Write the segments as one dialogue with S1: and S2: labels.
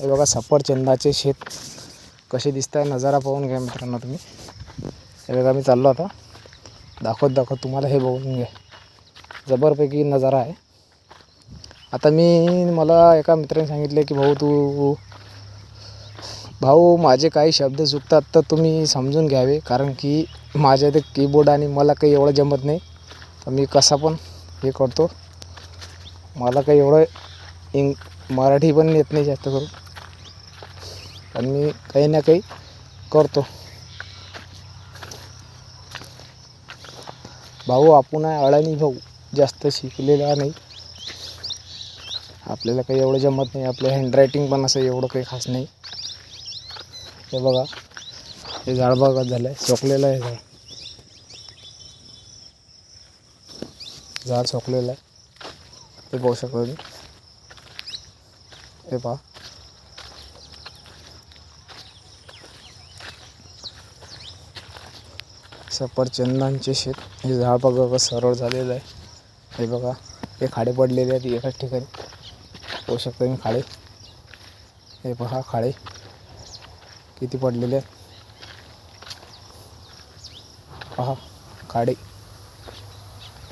S1: हे बघा सफरचंदाचे शेत कसे दिसत आहे नजारा पाहून घ्या मित्रांनो तुम्ही. हे बघा मी चाललो आता. दाखवत दाखवत तुम्हाला हे बघून घ्या. जबरपैकी नजारा आहे. आता मी मला एका मित्राने सांगितले की भाऊ तू भाऊ माझे काही शब्द चुकतात तर तुम्ही समजून घ्यावे. कारण की माझ्या ते कीबोर्ड आणि मला काही एवढं जमत नाही. तर मी कसा पण हे करतो. मला काही एवढं इंग मराठी पण येत नाही जास्त करून. आणि मी काही ना काही करतो. भाऊ आपण आहे अडाणी भाऊ. जास्त शिकलेला नाही. आपल्याला काही एवढं जमत नाही. आपलं हँडरायटिंग पण असं एवढं काही खास नाही. हे बघा. हे झाड बघा झालं आहे सोकलेलं आहे झाड. झाड सोकलेलं आहे. ते पाहू शकतो मी हे पहा. सफरचंदांचे शेत. हे झाड बघा कसं सरळ झालेलं आहे. हे बघा हे खाडे पडलेले आहेत एकाच ठिकाणी. पाहू शकता मी खाडे. हे पहा खाडे. किती पडलेले आहेत. पहा खाडे.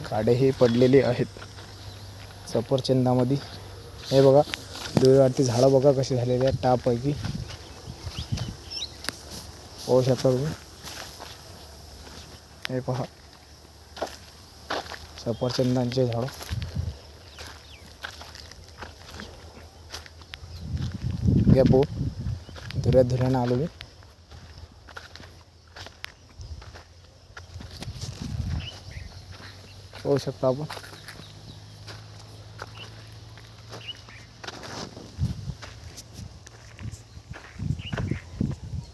S1: खाडे हे पडलेले आहेत. सफरचंदामध्ये. हे बघा डोळ्यावरती झाडं बघा कशी झालेली आहेत. टापैकी. पाहू शकता तुम्ही हे पहा. सफरचंदांचे झाडं. घ्या पो धुऱ्या धुऱ्यानं आलो मी. पाहू शकता आपण.